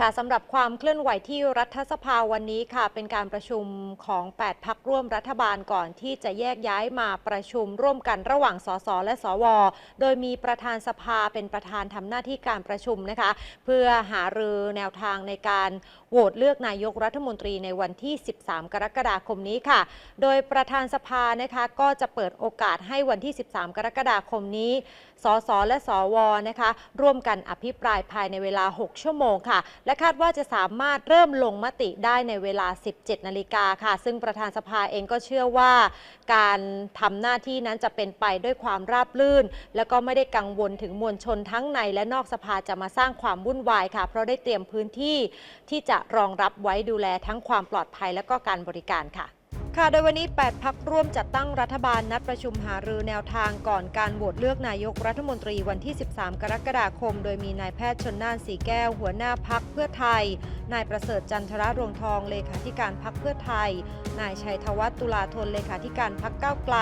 ค่ะสำหรับความเคลื่อนไหวที่รัฐสภาวันนี้ค่ะ เป็นการประชุมของ 8 พักร่วมรัฐบาลก่อนที่จะแยกย้ายมาประชุมร่วมกันระหว่างสสและสว โดยมีประธานสภาเป็นประธานทำหน้าที่การประชุมนะคะ เพื่อหารือแนวทางในการโหวตเลือกนายกรัฐมนตรีในวันที่ 13 กรกฎาคมนี้ค่ะ โดยประธานสภานะคะก็จะเปิดโอกาสให้วันที่ 13 กรกฎาคมนี้ สสและสวนะคะร่วมกันอภิปรายภายในเวลา 6 ชั่วโมงค่ะและคาดว่าจะสามารถเริ่มลงมติได้ในเวลา 17 นาฬิกาค่ะ ซึ่งประธานสภาเองก็เชื่อว่าการทำหน้าที่นั้นจะเป็นไปด้วยความราบรื่น และก็ไม่ได้กังวลถึงมวลชนทั้งในและนอกสภาจะมาสร้างความวุ่นวายค่ะ เพราะได้เตรียมพื้นที่ที่จะรองรับไว้ดูแลทั้งความปลอดภัยและก็การบริการค่ะ ค่ะ โดยวันนี้ 8 พักร่วมจัดตั้งรัฐบาลนัดประชุมหารือแนวทางก่อนการโหวตเลือกนายกรัฐมนตรีวันที่ 13 กรกฎาคม โดยมีนายแพทย์ชนน่านสีแก้ว หัวหน้าพักเพื่อไทย นายประเสริฐจันทรรวงทองเลขาธิการพักเพื่อไทย นายชัยธวัฒน์ตุลาธนเลขาธิการพักก้าวไกล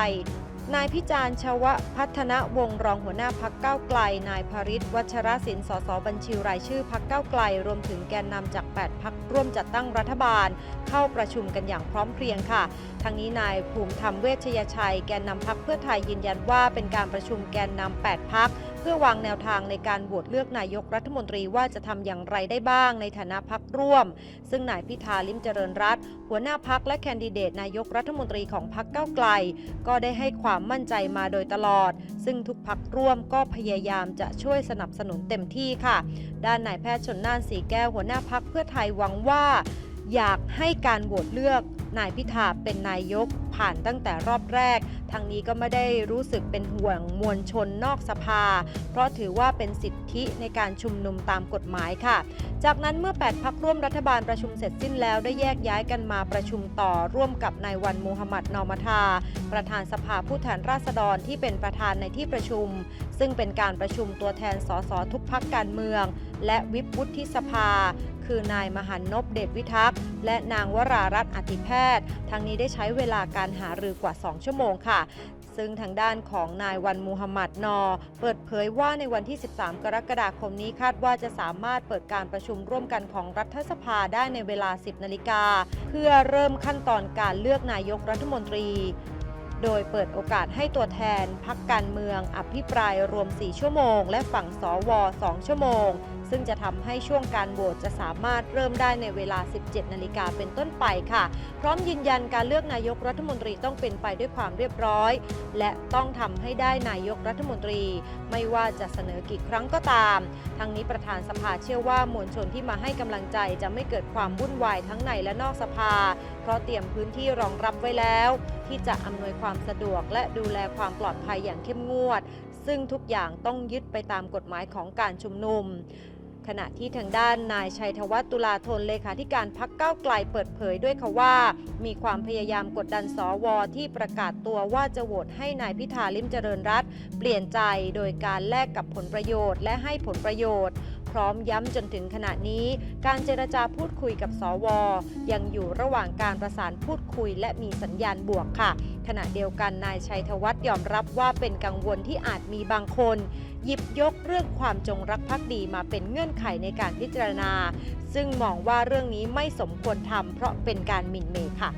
นายพิจารณ์ชวพัฒนวงรองหัวหน้าพักเก้าไกล นายภริศวัชรศิลป์สสบัญชีรายชื่อพักเก้าไกล รวมถึงแกนนำจาก 8 พักร่วมจัดตั้งรัฐบาล เข้าประชุมกันอย่างพร้อมเพรียงค่ะทางนี้นายภูมิธรรมเวชยชัย แกนนำพักเพื่อไทยยืนยันว่าเป็นการประชุมแกนนำ8พัก เพื่อวางแนวทางในการโหวตเลือกนายกรัฐมนตรีว่าจะทำอย่างไรได้บ้างในฐานะพักร่วม ซึ่งนายพิธาลิมเจริญรัตหัวหน้าพักและแคนดิเดตนายกรัฐมนตรีของพักเก้าไกล ก็ได้ให้ความมั่นใจมาโดยตลอด ซึ่งทุกพักร่วมก็พยายามจะช่วยสนับสนุนเต็มที่ค่ะ ด้านนายแพทย์ชนน่านสีแก้วหัวหน้าพักเพื่อไทยหวังว่า อยากให้การโหวตเลือกนายพิธาเป็นนายกผ่านตั้งแต่รอบแรก ทางนี้ก็ไม่ได้รู้สึกเป็นห่วงมวลชนนอกสภา เพราะถือว่าเป็นสิทธิในการชุมนุมตามกฎหมายค่ะ จากนั้นเมื่อ 8 พักร่วมรัฐบาลประชุมเสร็จสิ้นแล้วได้แยกย้ายกันมาประชุมต่อร่วมกับนายวันมูฮัมหมัดนอมทา ประธานสภาผู้แทนราษฎรที่เป็นประธานในที่ประชุม ซึ่งเป็นการประชุมตัวแทนสสทุกพักการเมือง และวิปวุฒิสภา คือนายมหันนพเดชวิทักษ์ และนางวรารัตน์อธิแพทย์ทางนี้ได้ใช้เวลาการหารือกว่า 2 ชั่วโมงค่ะซึ่งทางด้านของนายวันมูฮัมหมัดนอ เปิดเผยว่าในวันที่ 13 กรกฎาคมนี้คาดว่าจะสามารถเปิดการประชุมร่วมกันของรัฐสภาได้ในเวลา 10 นาฬิกา เพื่อเริ่มขั้นตอนการเลือกนายกรัฐมนตรี โดยเปิดโอกาสให้ตัวแทนพักการเมืองอภิปรายรวม 4 ชั่วโมง และฝั่งสว2ชั่วโมง ซึ่งจะทำให้ช่วงการโหวตจะสามารถเริ่มได้ในเวลา 17 นาฬิกาเป็นต้นไปค่ะ พร้อมยืนยันการเลือกนายกรัฐมนตรีต้องเป็นไปด้วยความเรียบร้อย และต้องทำให้ได้นายกรัฐมนตรี ไม่ว่าจะเสนอกี่ครั้งก็ตาม ทั้งนี้ประธานสภาเชื่อว่ามวลชนที่มาให้กำลังใจจะไม่เกิดความวุ่นวายทั้งในและนอกสภา เพราะเตรียมพื้นที่รองรับไว้แล้ว ที่จะอำนวยความสะดวก และดูแลความปลอดภัยอย่างเข้มงวด ซึ่งทุกอย่างต้องยึดไปตามกฎหมายของการชุมนุมขณะที่ทางด้านนายชัยธวัฒน์ตุลาธนเลขาธิการพักเก้าวไกลเปิดเผยด้วยค่ะว่า มีความพยายามกดดันสวที่ประกาศตัวว่าจะโหวตให้นายพิธาลิมเจริญรัตเปลี่ยนใจโดยการแลกกับผลประโยชน์และให้ผลประโยชน์ พร้อมย้ำจนถึงขณะนี้ การเจรจาพูดคุยกับสว ยังอยู่ระหว่างการประสานพูดคุย และมีสัญญาณบวกค่ะ ขณะเดียวกันนายชัยธวัฒน์ยอมรับว่าเป็นกังวลที่อาจมีบางคน หยิบยกเรื่องความจงรักภักดีมาเป็นเงื่อนไขในการพิจารณา ซึ่งมองว่าเรื่องนี้ไม่สมควรทำเพราะเป็นการหมิ่นเมย์ค่ะ